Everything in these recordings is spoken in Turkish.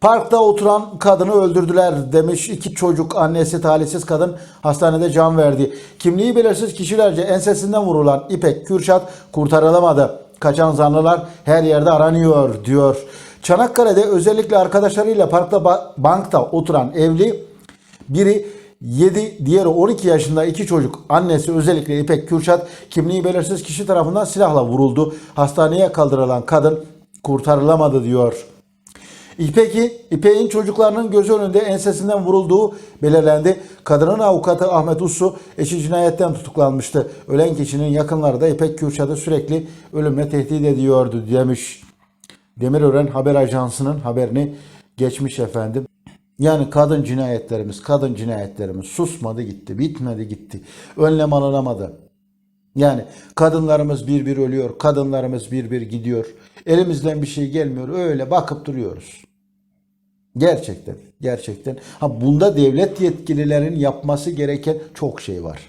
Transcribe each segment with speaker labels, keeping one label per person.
Speaker 1: Parkta oturan kadını öldürdüler demiş. İki çocuk annesi talihsiz kadın hastanede can verdi. Kimliği belirsiz kişilerce ensesinden vurulan İpek Kürşat kurtarılamadı. Kaçan zanlılar her yerde aranıyor diyor. Çanakkale'de özellikle arkadaşlarıyla parkta ba- bankta oturan evli biri 7, diğeri 12 yaşında iki çocuk. Annesi özellikle İpek Kürşat kimliği belirsiz kişi tarafından silahla vuruldu. Hastaneye kaldırılan kadın kurtarılamadı diyor. İpek'i, İpek'in çocuklarının gözü önünde ensesinden vurulduğu belirlendi. Kadının avukatı Ahmet Ussu eşi cinayetten tutuklanmıştı. Ölen kişinin yakınları da İpek Kürşat'ı sürekli ölümle tehdit ediyordu demiş. Demirören Haber Ajansı'nın haberini geçmiş efendim. Yani kadın cinayetlerimiz, kadın cinayetlerimiz susmadı gitti, bitmedi gitti. Önlem alınamadı. Yani kadınlarımız bir bir ölüyor, kadınlarımız bir bir gidiyor. Elimizden bir şey gelmiyor, öyle bakıp duruyoruz. Gerçekten, gerçekten. Ha bunda devlet yetkililerin yapması gereken çok şey var.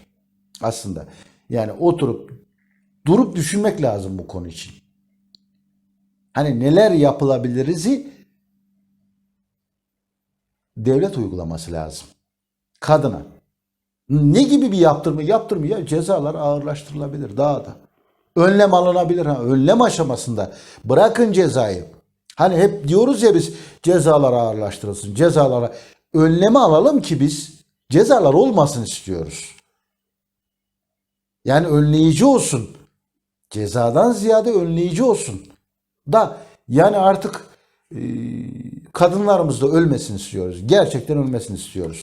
Speaker 1: Aslında. Yani oturup durup düşünmek lazım bu konu için. Hani neler yapılabilirizi devlet uygulaması lazım. Kadına. Ne gibi bir yaptırımı yaptırımı ya cezalar ağırlaştırılabilir daha da. Önlem alınabilir ha önlem aşamasında bırakın cezayı. Hani hep diyoruz ya biz cezalar ağırlaştırılsın. Cezalara önlemi alalım ki biz cezalar olmasın istiyoruz. Yani önleyici olsun. Cezadan ziyade önleyici olsun. Da yani artık e, kadınlarımız da ölmesin istiyoruz. Gerçekten ölmesin istiyoruz.